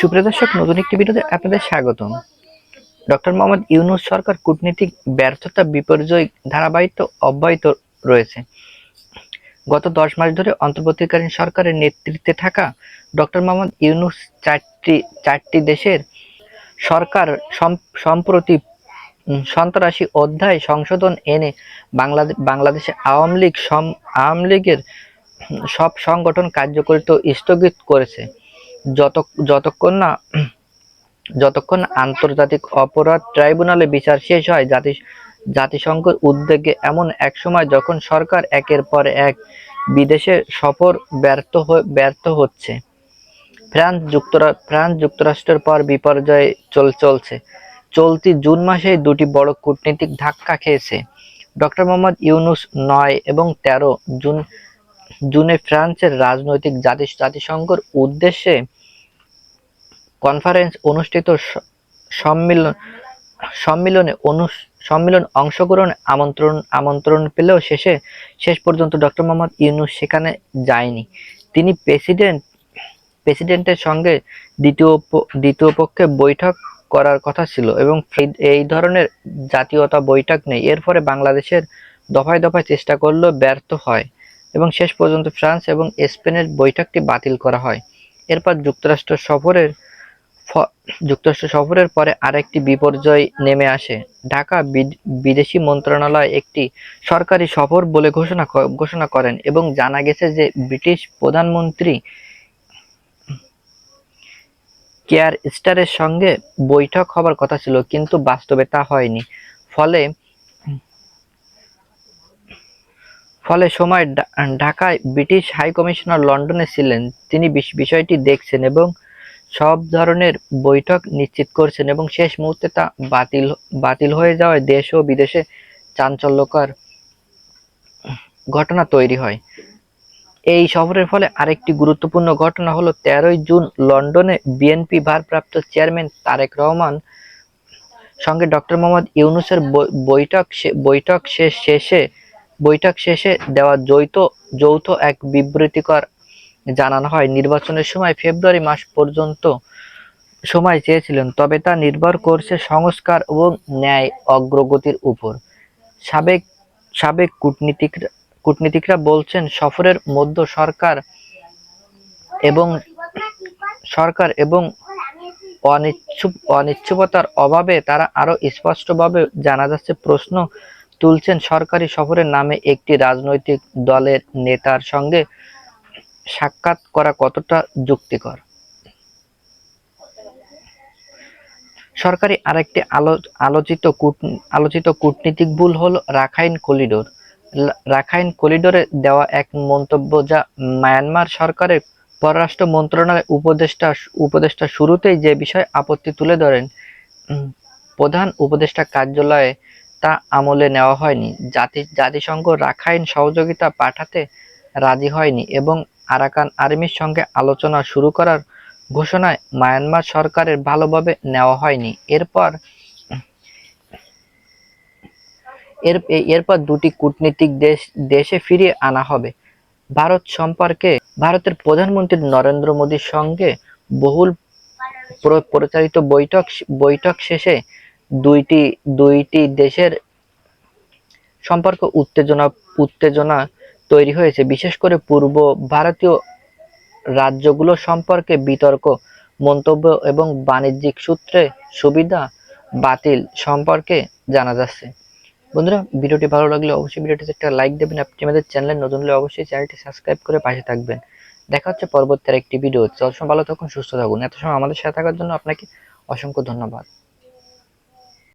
সুপ্রিয় দর্শক নতুন একটি ভিডিওতে আপনাদের স্বাগতম। ডক্টর মোহাম্মদ ইউনুস সরকার কূটনীতিক ব্যর্থতা বিপর্যয় ধারাবাহিক অব্যাহত রয়েছে। গত দশ মাস ধরে অন্তর্বর্তীকালীন সরকারের নেতৃত্বে থাকা ডক্টর মোহাম্মদ ইউনুস চারটি চারটি দেশের সরকার সম- সম্প্রতি সন্ত্রাসী অধ্যায় সংশোধন এনে বাংলাদেশ বাংলাদেশে আওয়ামী লীগ আওয়ামী লীগের সব সংগঠন কার্যকরিত স্থগিত করেছে। যত, যতক্ষণ না, যতক্ষণ আন্তর্জাতিক অপরাধ ট্রাইব্যুনালে বিচার শেষ হয়, জাতি, জাতিসংঘের উদ্যোগে এমন এক সময় যখন সরকার একের পর এক বিদেশে সফর ব্যর্থ ব্যর্থ হচ্ছে। ফ্রান্স যুক্তরা, ফ্রান্স যুক্তরাষ্ট্রের পর বিপর্যয় চল, চলছে। চলতি জুন মাসে দুটি বড় কূটনীতিক ধাক্কা খেয়েছে। ডক্টর মোহাম্মদ ইউনুস নয় এবং তেরো জুন, জুনে ফ্রান্সের রাজনৈতিক জাতি, জাতিসংঘের উদ্দেশ্যে কনফারেন্স অনুষ্ঠিত সম্মিলন সম্মিলনে অনু সম্মিলন অংশগ্রহণ আমন্ত্রণ আমন্ত্রণ পেলেও শেষে শেষ পর্যন্ত ডক্টর মোহাম্মদ ইউনুস সেখানে যায়নি। তিনি প্রেসিডেন্ট প্রেসিডেন্টের সঙ্গে দ্বিতীয় দ্বিতীয় পক্ষে বৈঠক করার কথা ছিল এবং এই- ধরনের জাতীয়তা বৈঠক নেই। এর ফলে বাংলাদেশের দফায় দফায় চেষ্টা করলেও ব্যর্থ হয় এবং শেষ পর্যন্ত ফ্রান্স এবং স্পেনের বৈঠকটি বাতিল করা হয়। এরপর যুক্তরাষ্ট্র সফরের যুক্তরাষ্ট্র সফরের পরে আরেকটি বিপর্যয় নেমে আসে। ঢাকা বিদ- বিদেশি মন্ত্রণালয় একটি সরকারি সফর বলে ঘোষণা ঘোষণা করেন এবং জানা গেছে যে ব্রিটিশ প্রধানমন্ত্রী কেয়ার স্টারের সঙ্গে বৈঠক হবার কথা ছিল, কিন্তু বাস্তবে তা হয়নি। ফলে ফলে সময় ঢাকায় ব্রিটিশ হাই কমিশনার লন্ডনে ছিলেন। তিনি বিষ- বিষয়টি দেখছেন এবং সব ধরনের বৈঠক নিশ্চিত করছেন এবং শেষ মুহূর্তে তা বাতিল বাতিল হয়ে যাওয়ায় দেশ ও বিদেশে চাঞ্চল্যকর ঘটনা তৈরি হয়। এই সফরের ফলে আরেকটি গুরুত্বপূর্ণ ঘটনা হলো তেরোই জুন লন্ডনে বিএনপি ভারপ্রাপ্ত চেয়ারম্যান তারেক রহমান সঙ্গে ডক্টর মোহাম্মদ ইউনুসের বৈঠক বৈঠক শেষ, শেষে, বৈঠক শেষে দেওয়া যৌথ যৌথ এক বিবৃতিকর জানানো হয়, নির্বাচনের সময় ফেব্রুয়ারি মাস পর্যন্ত সময় চেয়েছিলেন, তবে তা নির্ভর করছে সংস্কার এবং ন্যায় অগ্রগতির উপর। সাবেক সাবেক কূটনীতিক, কূটনীতিকরা বলছেন, সফরের মধ্য সরকার এবং সরকার এবং অনিচ্ছুক অনিচ্ছুকতার অভাবে তারা আরও স্পষ্টভাবে জানা যাচ্ছে, প্রশ্ন তুলছেন, সরকারি সফরের নামে একটি রাজনৈতিক দলের নেতার সঙ্গে সাক্ষাৎ করা কতটা যুক্তিকর? সরকারি আরেকটি আলো, আলোচিত আলোচিত কূটনীতিক ভুল হলো রাখাইন করিডোর। রাখাইন করিডোরে দেওয়া এক মন্তব্য যা মায়ানমার সরকারের পররাষ্ট্র মন্ত্রণালয়ের উপদেষ্টা উপদেষ্টা শুরুতেই যে বিষয়ে আপত্তি তুলে ধরেন প্রধান উপদেষ্টা কার্যালয়ে তা আমলে নেওয়া হয়নি। জাতি, জাতিসংঘ রাখাইন সহযোগিতা পাঠাতে রাজি হয়নি এবং আরাকান আর্মির সঙ্গে আলোচনা শুরু করার ঘোষণায় মায়ানমার সরকারের ভালোভাবে নেওয়া হয়নি। এরপর এর এরপর দুটি কূটনীতিক দেশ, দেশে ফিরিয়ে আনা হবে। ভারত সম্পর্কে ভারতের প্রধানমন্ত্রী নরেন্দ্র মোদীর সঙ্গে বহুল প্র- প্রচারিত বৈঠক বৈঠক শেষে দুইটি দুইটি দেশের সম্পর্ক উত্তেজনা উত্তেজনা তৈরি হয়েছে। বিশেষ করে পূর্ব ভারতীয় রাজ্যগুলো সম্পর্কে বিতর্ক, মন্তব্য এবং বাণিজ্যিক সূত্রে সুবিধা বাতিল সম্পর্কে জানা যাচ্ছে। বন্ধুরা, ভিডিওটি ভালো লাগলে অবশ্যই ভিডিওটিতে একটা লাইক দেবেন। আপনি আমাদের চ্যানেলে নতুন হলে অবশ্যই চ্যানেলটি সাবস্ক্রাইব করে পাশে থাকবেন। দেখা হচ্ছে পরবর্তী একটি ভিডিও ততক্ষণ ভালো থাকুন, সুস্থ থাকুন। এত সময় আমাদের সাথে থাকার জন্য আপনাকে অসংখ্য ধন্যবাদ।